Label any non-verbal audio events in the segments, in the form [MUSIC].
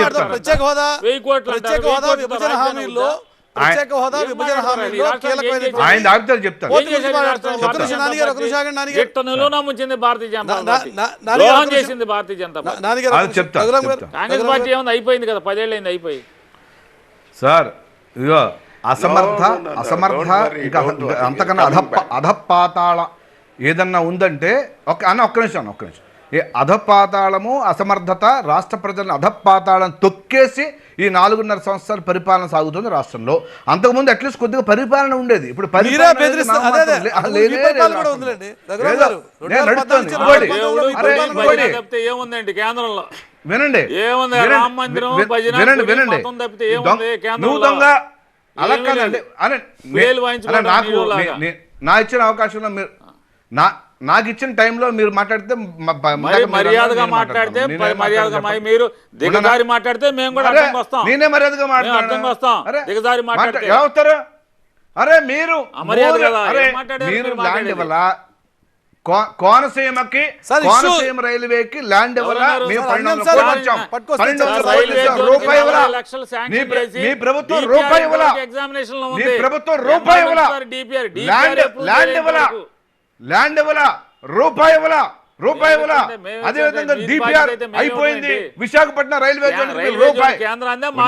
చెప్తాను. ప్రత్యేక హోదా ప్రత్యేక హోదా విభజన హామీల్లో? ప్రత్యేక హోదా? హామీల్లో కీలకమైన? ఆయన చెప్తాను నిమిషం ఆగండి, భారతీయ జనతా ద్రోహం. చేసింది భారతీయ జనతా గారు. Congress party. ఏముంది అయిపోయింది కదా అయిపోయి సార్ ఇదిగో అసమర్థ అసమర్థ ఇంకా. అంతకన్నా అధప్ప. అధపాతాళ ఏదన్నా ఉందంటే ఒక అన్న ఒక్క నిమిషం ఒక్క నిమిషం అధపాతాళము అసమర్థత రాష్ట్ర ప్రజలను అధపాతాళం తొక్కేసి ఈ నాలుగున్నర సంవత్సరాల పరిపాలన సాగుతుంది రాష్ట్రంలో. అంతకుముందు అట్లీస్ట్ కొద్దిగా పరిపాలన ఉండేది. ఇప్పుడు ఏముందండి కేంద్రంలో? వినండి? వినండి. నువ్వు దొంగ అలా నాకు నా ఇచ్చిన అవకాశంలో మీరు నా నాకు ఇచ్చిన టైంలో మీరు మాట్లాడితే మర్యాదగా మాట్లాడితే మర్యాదగా మరి దిగజారి? మాట్లాడితే మేము కూడా వస్తాం. నేనే మర్యాదగా. అరే, దిగజారి మాట్లా- మాట్లాడితే. అరే మీరు మీరు ల్యాండ్? ఇవ్వాలా? కోనసీమకి కోనసీమ రైల్వేకి ల్యాండ్ ఇవ్వాలా? మేము రూపాయి మీ ప్రభుత్వం రూపాయి ఇవ్వాలా. ప్రభుత్వం రూపాయి ఇవ్వాలా? ల్యాండ్ ఇవ్వాలా. ల్యాండ్ ఇవ్వాలా? రూపాయి ఇవ్వాలా? రూపాయి ఇవ్వాలా? మేము మేము అదే విధంగా మీ డిపిఆర్ అయిపోయింది. విశాఖపట్నం రైల్వే రూపాయి?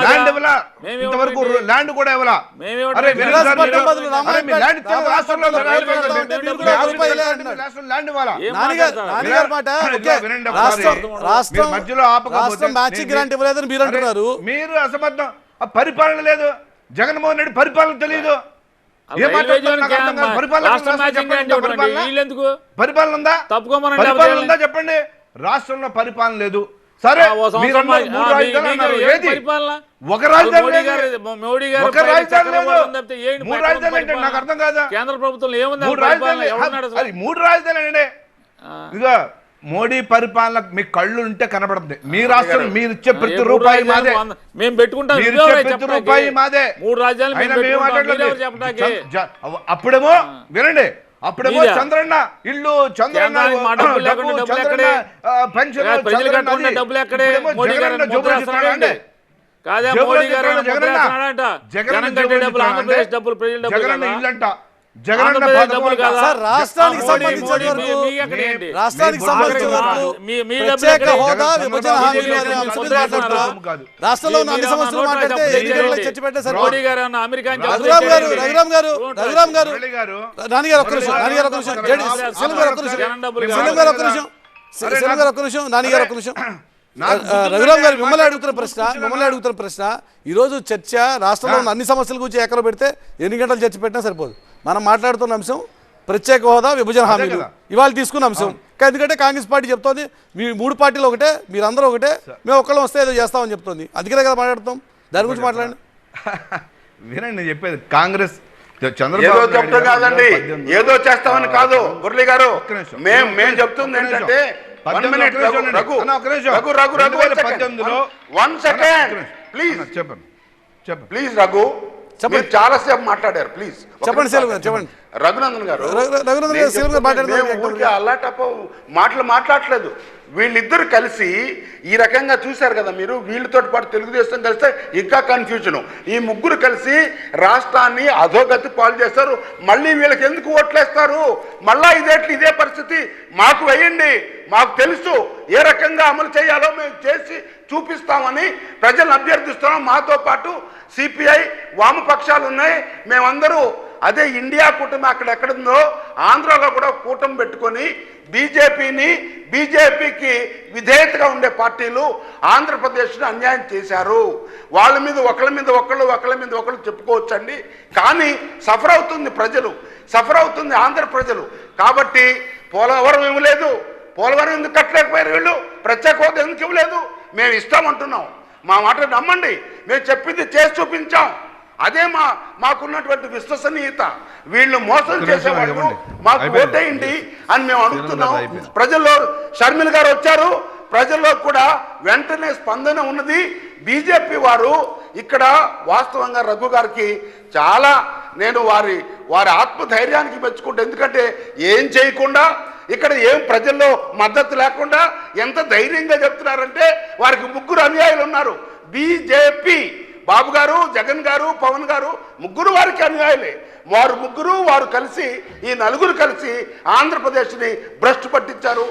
ల్యాండ్ ఇవ్వాలా? ఇంతవరకు. ల్యాండ్ కూడా ఇవ్వాలా? ల్యాండ్ ఇవ్వాలా? మధ్యలో ఆపకపోతే రాష్ట్రం మ్యాచింగ్ గ్రాంట్ ఇవ్వలేదని మీరు అంటున్నారు. మీరు అసమర్థం. ఆ పరిపాలన లేదు. జగన్మోహన్ రెడ్డి పరిపాలన తెలియదు పరిపాలన ఉందా పరిపాలన ఉందా చెప్పండి రాష్ట్రంలో పరిపాలన లేదు సరే? ఒక రాజధాని మోడీ. గారు ఒక రాజధాని మూడు రాజధానులు ఏంటి? పరిపాలన? నాకు అర్థం కాదా? కేంద్ర ప్రభుత్వంలో ఏముంది మూడు? రాజధానులు మూడు రాజధానులు అండి. ఇదిగో మోడీ పరిపాలన మీ కళ్ళు ఉంటే కనబడుతుంది మీ రాష్ట్రం మీరు ఇచ్చే ప్రతి రూపాయి మాదే. మేము పెట్టుకుంటాం. మీరు మీరెవరు ఇచ్చే ప్రతి చెప్పడానికి? రూపాయి మాదే. మూడు రాజ్యాలు అప్పుడేమో వినండి. అప్పుడేమో? చంద్రన్న ఇల్లు చంద్రన్న చంద్రన్న, పెన్షన్ కాదు, అది. డబ్బులు మోడీ గారు ప్రజల డబ్బులు రాష్ట్రానికి సంబంధించిన? రాష్ట్రానికి? హోదా విభజన. రాష్ట్రంలో ఉన్న అన్ని మీరు సమస్యలు మాట్లాడితే. చర్చ పెట్టే సార్. గారు రఘురామ్ గారు. రఘురామ్ గారు రఘురామ్ గారు. మురళి గారు. నాన్నగారు ఒక్క నిమిషం నాన్నగారు ఒక్క నిమిషం. జేడి సీలం గారు ఒక్క నిమిషం. జనం డబ్బులు సీలం గారు ఒక్క నిమిషం. అరే సీలం గారు ఒక్క నిమిషం నాన్నగారు ఒక్క నిమిషం. నాకు ఆ, రఘురామ్ గారు మిమ్మల్ని అడుగుతున్న ప్రశ్న మిమ్మల్ని అడుగుతున్న ప్రశ్న ఈరోజు చర్చ రాష్ట్రంలో ఉన్న అన్ని సమస్యల గురించి ఎక్కడ పెడితే ఎన్ని గంటలు చర్చ పెట్టినా సరిపోదు. మనం మాట్లాడుతున్న అంశం ప్రత్యేక హోదా విభజన హామీలు. ఇవాళ తీసుకున్న అంశం. ఎందుకంటే కాంగ్రెస్ పార్టీ చెప్తోంది మీ మూడు పార్టీలు ఒకటే మీరందరూ ఒకటే మేము ఒక్కళ్ళం వస్తే ఏదో చేస్తామని చెప్తోంది. అందుకనే కదా మాట్లాడుతాం దాని గురించి మాట్లాడండి. [LAUGHS] వినండి నేను చెప్పేది కాంగ్రెస్ చంద్రబాబు ఏదో చెప్తాం కాదండి. చేస్తామని కాదు. మురళి గారు. మేము మేము చెప్తుంది. ఏంటంటే చెప్పండి. చెప్పండి. ప్లీజ్ రఘు. చెప్పండి. మీరు చాలా సేపు మాట్లాడారు. ప్లీజ్ చెప్పండి, చెప్పండి. రఘునందన్ గారు రఘు- రఘునందన్ గారు, మాటలు మాట్లాడలేదు వీళ్ళిద్దరు కలిసి ఈ రకంగా చూశారు కదా మీరు వీళ్ళతో పాటు తెలుగుదేశం కలిస్తే ఇంకా కన్ఫ్యూజను ఈ ముగ్గురు కలిసి రాష్ట్రాన్ని అధోగతి పాలు చేస్తారు. మళ్ళీ వీళ్ళకి ఎందుకు ఓట్లేస్తారు? మళ్ళా ఇదేట్లు ఇదే పరిస్థితి. మాకు వేయండి మాకు తెలుసు ఏ రకంగా అమలు చేయాలో మేము చేసి చూపిస్తామని ప్రజలను అభ్యర్థిస్తున్నాం. మాతో పాటు సిపిఐ వామపక్షాలు ఉన్నాయి. మేమందరూ అదే ఇండియా కూటమి అక్కడ ఎక్కడుందో ఆంధ్రాలో కూడా కూటమి పెట్టుకొని బీజేపీని బీజేపీకి విధేయతగా ఉండే పార్టీలు ఆంధ్రప్రదేశ్ని అన్యాయం చేశారు. వాళ్ళ మీద ఒకళ్ళ మీద ఒకళ్ళు ఒకళ్ళ మీద ఒకళ్ళు చెప్పుకోవచ్చండి. కానీ సఫర్ అవుతుంది ప్రజలు సఫర్ అవుతుంది ఆంధ్ర ప్రజలు. కాబట్టి పోలవరం ఇవ్వలేదు పోలవరం ఎందుకు కట్టలేకపోయారు వీళ్ళు? ప్రత్యేక హోదా ఎందుకు ఇవ్వలేదు? మేము ఇస్తామంటున్నాం. మా మాట నమ్మండి. మేము చెప్పింది చేస్తూ అదే మా మాకున్నటువంటి విశ్వసనీయత. వీళ్ళు మోసం చేసేవాళ్ళు. మాకు. ఓటేయండి అని మేము అడుగుతున్నాం. ప్రజల్లో షర్మిల గారు వచ్చారు. ప్రజల్లో కూడా వెంటనే స్పందన ఉన్నది. బీజేపీ వారు ఇక్కడ వాస్తవంగా రఘు గారికి చాలా నేను వారి వారి ఆత్మధైర్యానికి మెచ్చుకుంటే. ఎందుకంటే ఏం చేయకుండా ఇక్కడ ఏం ప్రజల్లో మద్దతు లేకుండా ఎంత ధైర్యంగా చెప్తున్నారంటే వారికి ముగ్గురు అనుయాయులు ఉన్నారు. బీజేపీ బాబు గారు జగన్ గారు పవన్ గారు ముగ్గురు వారికి అనుయాయులే వారు ముగ్గురు వారు కలిసి ఈ నలుగురు కలిసి ఆంధ్రప్రదేశ్ని భ్రష్టు పట్టించారు.